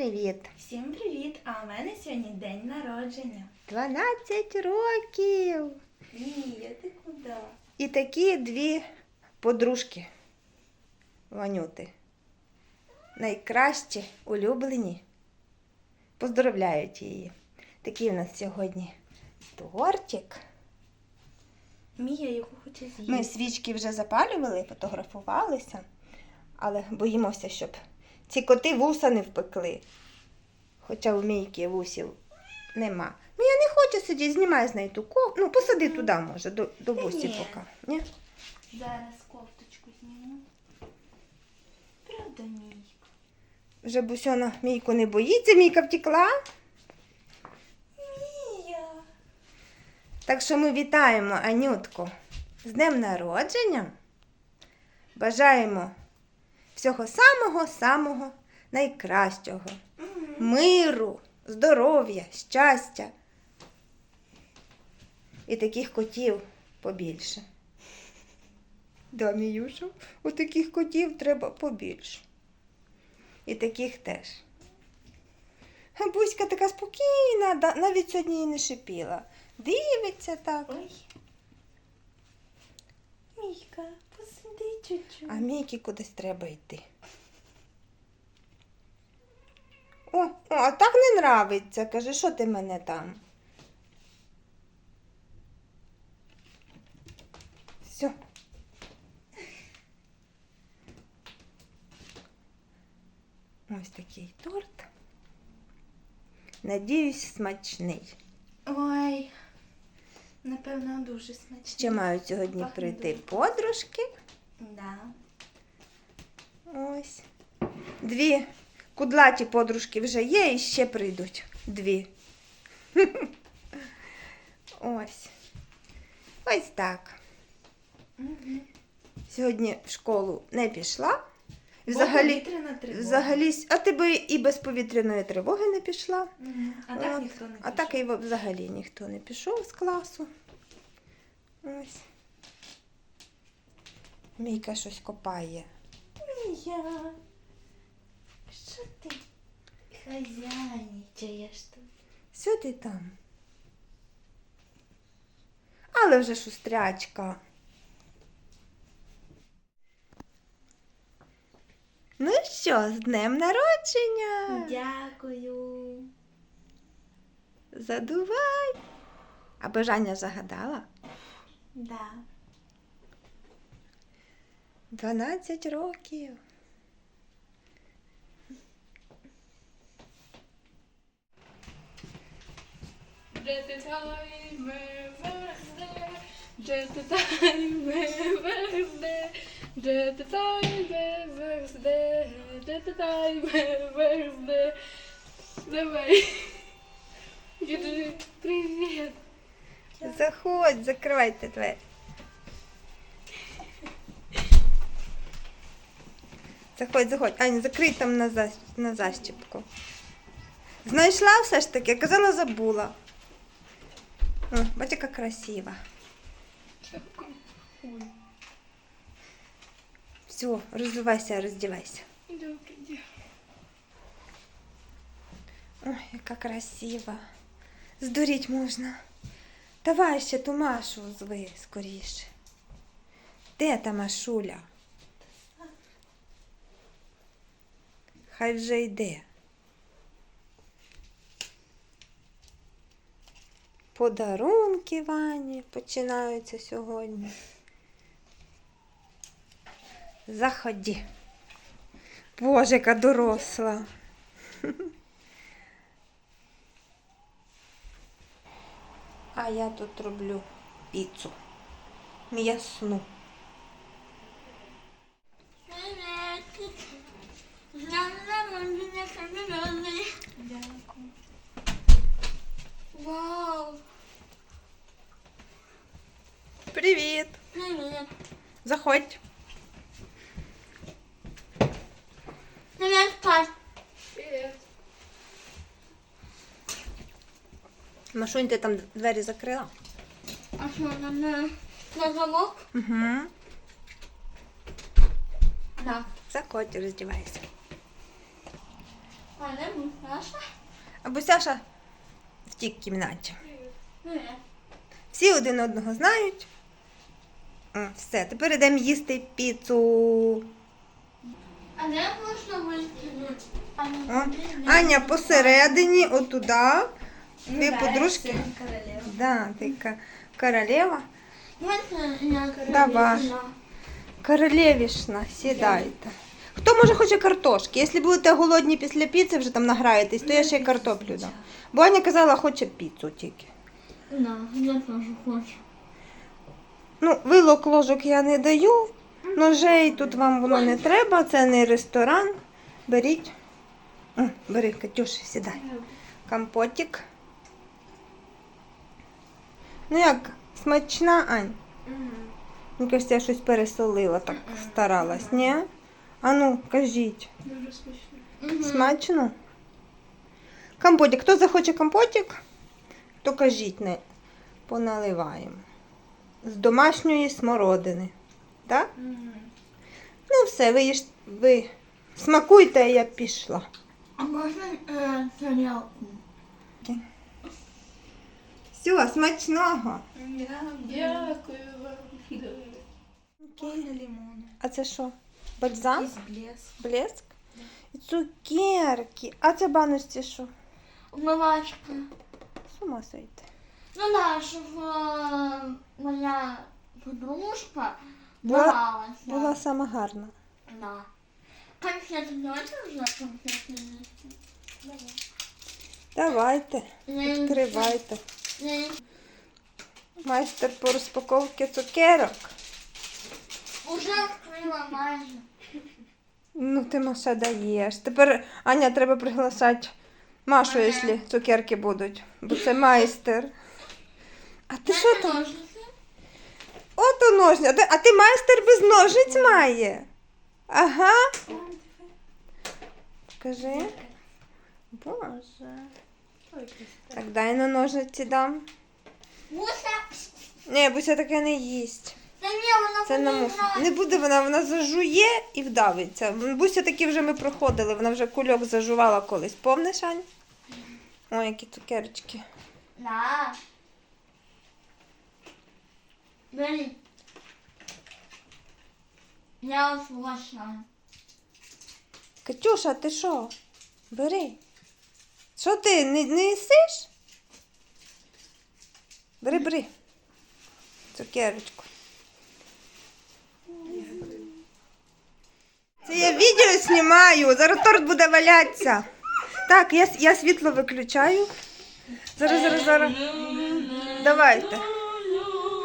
привіт! Всім привіт! А у мене сьогодні день народження. 12 років! Мія, ти куди? І такі дві подружки Ванюти. Найкращі, улюблені. Поздравляють її. Такий у нас сьогодні тортик. Мія, яку хоче з'їсти. Ми свічки вже запалювали, фотографувалися, але боїмося, щоб ці коти вуса не впекли. Хоча у мійки вусів нема. Мія не хоче сидіти, знімай з неї ту ко... Ну, посади туди, може, до, до ні. поки. Ні? Зараз кофточку зніму. Правда, Мійка? Вже бусьона мійку не боїться, мійка втекла. Мія! Так що ми вітаємо Анютку з днем народження. Бажаємо всього самого-самого найкращого. Миру, здоров'я, щастя. І таких котів побільше. Да, Міюша, у таких котів треба побільше. І таких теж. А Буська така спокійна, навіть сьогодні і не шипіла. Дивиться так. Ой. Мійка, посиди чуть-чуть. А Мійки кудись треба йти. О, о, а так не нравиться. Каже, що ти мене там? Все. Ось такий торт. Надіюсь, смачний. Ой. Напевно, дуже смачно. Ще мають сьогодні Пахне прийти дуже. подружки. Да. Ось. Дві кудлаті подружки вже є і ще прийдуть. Дві. Ось. Ось так. Мгм. Сьогодні в школу не пішла. Взагалі, повітряна тривога. взагалі, а ти би і без повітряної тривоги не пішла. Мгм. А так От. ніхто не А так і взагалі ніхто не пішов з класу. Ось. Мійка щось копає. Мія. Що ти хазяйничаєш тут? Що ти там? Але вже шустрячка. Ну що, з днем народження? Дякую. Задувай. А бажання загадала? Да. 12 років. Just just just the time birthday, just the time birthday. Давай. Діду, привіт. Заходь, закривайте двері. Заходь, заходь. Аня, закрий там на, за... на защіпку. Знайшла все ж таки, казала, забула. О, бачиш, яка красива. Ой, Все, роздувайся, роздівайся. добре, дякую. Ой, яка красива. Здуріть можна. Давай ще ту Машу зви скоріше. Де та Машуля? Хай вже йде. Подарунки Вані починаються сьогодні. Заході. Боже, яка доросла. я тут роблю піцу. М'ясну. Дякую. Вау. Привіт! Привіт. Заходь. Машунь, ти там двері закрила? А що, на, на, на замок? Угу. Да. Заходь, роздівайся. А мене Мусташа. Або Саша в тій кімнаті. Привіт. Всі один одного знають. Все, тепер йдемо їсти піцу. А де можна вийти? Аня посередині, отуда. Дві подружки. Королева. Да, ка- королева. Я Давай. Королевішна, сідайте. Хто може хоче картошки? Якщо будете голодні після піци, вже там награєтесь, то я ще й картоплю дам. Бо Аня казала, хоче піцу тільки. Да, я теж хочу. Ну, вилок ложок я не даю. Ножей тут вам воно не треба, це не ресторан. Беріть. О, бери, Катюша, сідай. Компотик. Ну як, смачна, Ань? Мені кажеться, я щось пересолила, так старалась, ні? А ну, кажіть. Дуже смачно. Смачно? Компотик. Хто захоче компотик, то кажіть, не поналиваємо. З домашньої смородини. Так? Ну, все, ви, їж, ви смакуйте, а я пішла. А можна е, тарілку? Все, смачного. Дякую вам. Можна лимону. А це що? Бальзам? Блеск. Блеск? І цукерки. А це баночці що? Умивачка. З ума сойти. Ну да, щоб е, моя подружка Була-. Була сама гарна. Да. Конфети давайте вже конфети їсти. Давайте, Я їм- відкривайте. Майстер по розпаковці цукерок. Уже відкрила майже. Ну, ти Маша даєш. Тепер Аня треба приглашати Машу, Ага. якщо цукерки будуть. Бо це майстер. А ти що там? Ото ножні. А ти, а ти майстер без ножиць має. Ага. Покажи. Боже. Так, дай на ножниці дам. Буся. Ні, Буся таке не їсть. Та ні, вона Це не буде Не буде вона, вона зажує і вдавиться. Буся такі вже ми проходили, вона вже кульок зажувала колись. Помниш, Ань? Ой, які цукерочки. Да. Бери. Я ослушаю. Катюша, ти що? Бери. Що ти, не, не їсиш? Бери, бери. Цукерочку. Це я відео знімаю, зараз торт буде валятися. Так, я, я світло виключаю. Зараз, зараз, зараз. Давайте.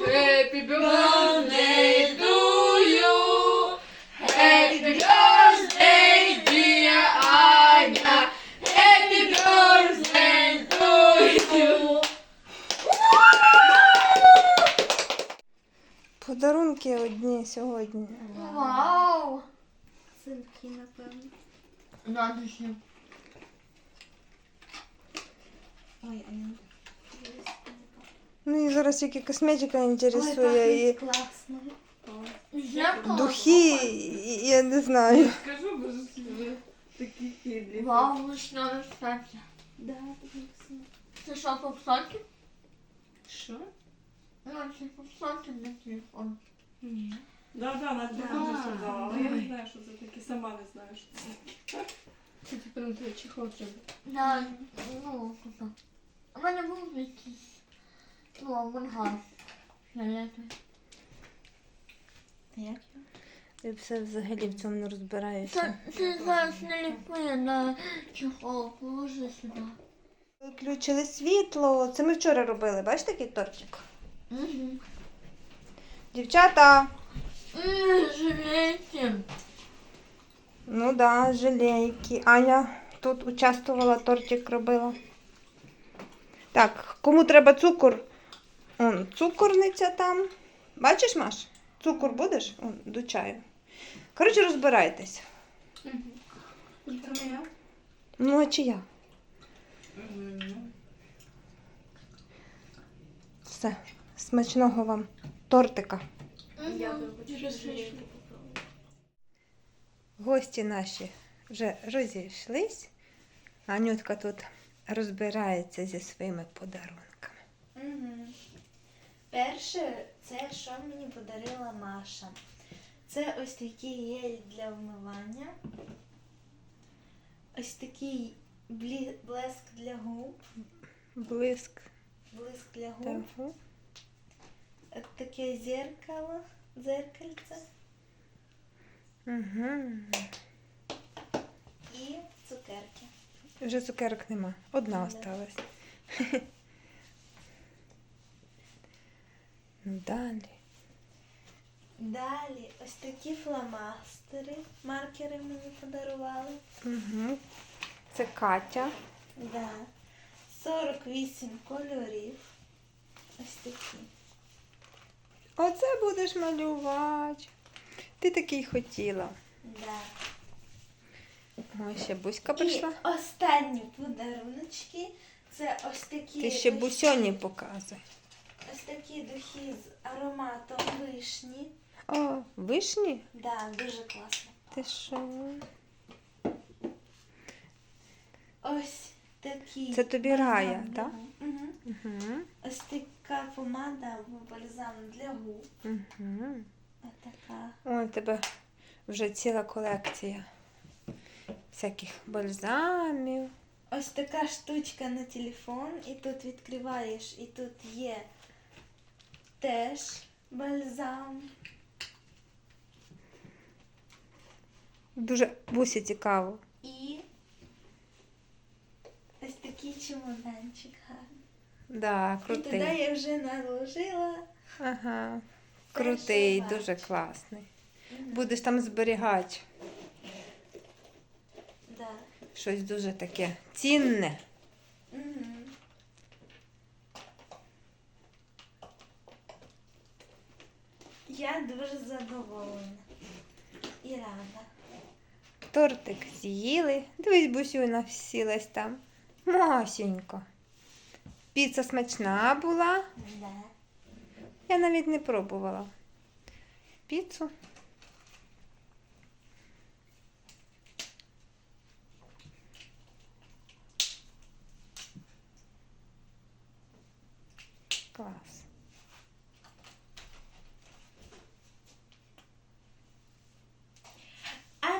Happy birthday to you. Happy birthday, dear Anya. Happy birthday to you. Подарунки одні сьогодні. Вау. Синки, напевно. Надо. Ой, а я Ну і зараз тільки косметика інтересує Ой, і класно. Духи, і, я не знаю. Скажу, бо ж ви такі хитрі. Вау, вишневе серце. Да, дуже вкусно. Це що, попсоки? Що? Ну, це попсоки на телефон. Ні. Да, да, на телефон Да. засудала, але я не знаю, що це таке, сама не знаю, що це. Це тепер на твій чехол треба. Да, ну, круто. У мене був якийсь, ну, мангал. Фіолетовий. Як його? Я все взагалі в цьому не розбираюся. Це, це зараз не ліпує на чехол, положи сюди. Виключили світло. Це ми вчора робили. Бачите, який тортик? Угу. Дівчата. Ммм, жалейте. Ну да, жалейки. Аня тут участвувала, тортик робила. Так, кому треба цукор? Он, цукорниця там. Бачиш, Маш? Цукор будеш? Он, до чаю. Коротше, розбирайтеся. Це моя? Ну, а чи я? Все. Смачного вам тортика. Дякую, Дуже смачно. Гості наші вже розійшлись. Анютка тут розбирається зі своїми подарунками. Угу. Перше, це що мені подарила Маша. Це ось такий гель для вмивання. Ось такий блеск для губ. Блиск. Блиск для губ. Таке зеркало, зеркальце Угу. і цукерки. Вже цукерок нема. Одна Да. осталась. Ну, далі. Далі ось такі фломастери, маркери мені подарували. Угу. Це Катя. Да. 48 кольорів. Ось такі. Оце будеш малювати. Ти такий хотіла. Да. Ось ще Буська І прийшла. останні подаруночки. Це ось такі. Ти ще духи- бусьоні показуй. Ось такі духи з ароматом вишні. О, вишні? Да, дуже класно. Ти що? Ось такі. Це тобі рая, так? Угу. Угу. Ось така помада бальзам для губ. Угу. Ось така. Ой, в тебе вже ціла колекція всяких бальзамів. Ось така штучка на телефон, і тут відкриваєш, і тут є теж бальзам. Дуже бусі цікаво. І ось такий чемоданчик гарний. Да, І туди я вже наложила. Ага. Крутий, дуже класний. Будеш там зберігати Да. щось дуже таке цінне. Я дуже задоволена і рада. Тортик з'їли. Дивись, бусюна всілась там. Масенько. Піца смачна була. Да. Я навіть не пробувала. Піцу. Клас. А